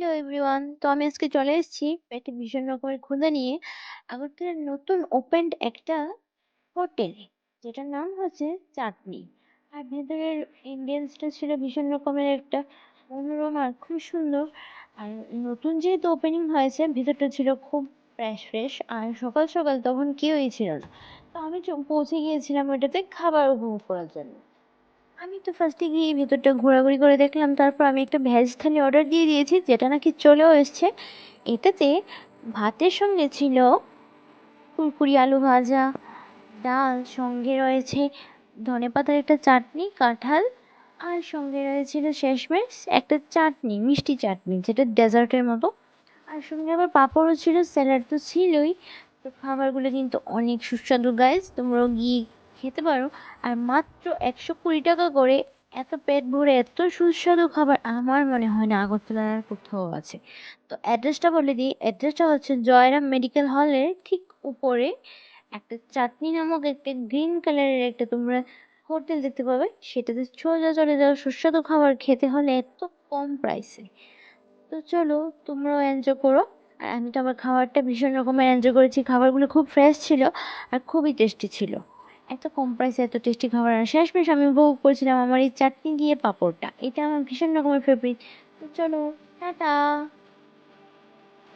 Hello everyone তো আমি আজকে চলে এসেছি পেটে ভীষণ রকমের ক্ষুধা নিয়ে আগরতলার নতুন ওপেন্ড একটা হোটেলে যেটার নাম হচ্ছে চাটনি আর ভেতরের এমবিয়েন্সটা ছিল ভীষণ রকমের একটা মনোরম আর খুব সুন্দর। আর নতুন যেহেতু ওপেনিং হয়েছে, ভেতরটা ছিল খুব ফ্রেশ ফ্রেশ আর সকাল সকাল তখন কেউই ছিল না। তো আমি পৌঁছে গিয়েছিলাম ওটাতে খাবার উপভোগ করার জন্য। আমি তো ফার্স্টে গিয়ে ভেতরটা ঘোরাঘুরি করে দেখলাম, তারপর আমি একটা ভেজ থালি অর্ডার দিয়ে দিয়েছি, যেটা নাকি চলেও এসছে। এটাতে ভাতের সঙ্গে ছিল কুরকুরি আলু ভাজা, ডাল, সঙ্গে রয়েছে ধনেপাতার একটা চাটনি, কাঁঠাল, আর সঙ্গে রয়েছিল শেষমেশ একটা চাটনি, মিষ্টি চাটনি, যেটা ডেজার্টের মতো। আর সঙ্গে আবার পাঁপড়ও ছিল, স্যালাড তো ছিলই। তো খাবারগুলো কিন্তু অনেক সুস্বাদু গাইজ তোমরাও গিয়ে খেতে পারো। আর মাত্র একশো কুড়ি টাকা করে এত পেট ভরে এত সুস্বাদু খাবার আমার মনে হয় না আগরতলার কোথাও আছে। তো অ্যাড্রেসটা বলে দিই। অ্যাড্রেসটা হচ্ছে জয়রাম মেডিকেল হলের ঠিক উপরে একটা চাটনি নামক একটা গ্রিন কালারের একটা তোমরা হোটেল দেখতে পাবে। সেটাতে সোজা চলে যাও। সুস্বাদু খাবার খেতে হলে এত কম প্রাইসে তো চলো তোমরাও এনজয় করো। আর আমি তো আমার খাবারটা ভীষণ রকমের এনজয় করেছি। খাবারগুলো খুব ফ্রেশ ছিল আর খুবই টেস্টি ছিল। এত কম প্রাইসে এত টেস্টি খাবার আর শেষমেশ আমি উপভোগ করেছিলাম আমার এই চাটনি দিয়ে পাঁপড়টা। এটা আমার ভীষণ রকমের ফেভারিট তো চলো, টাটা।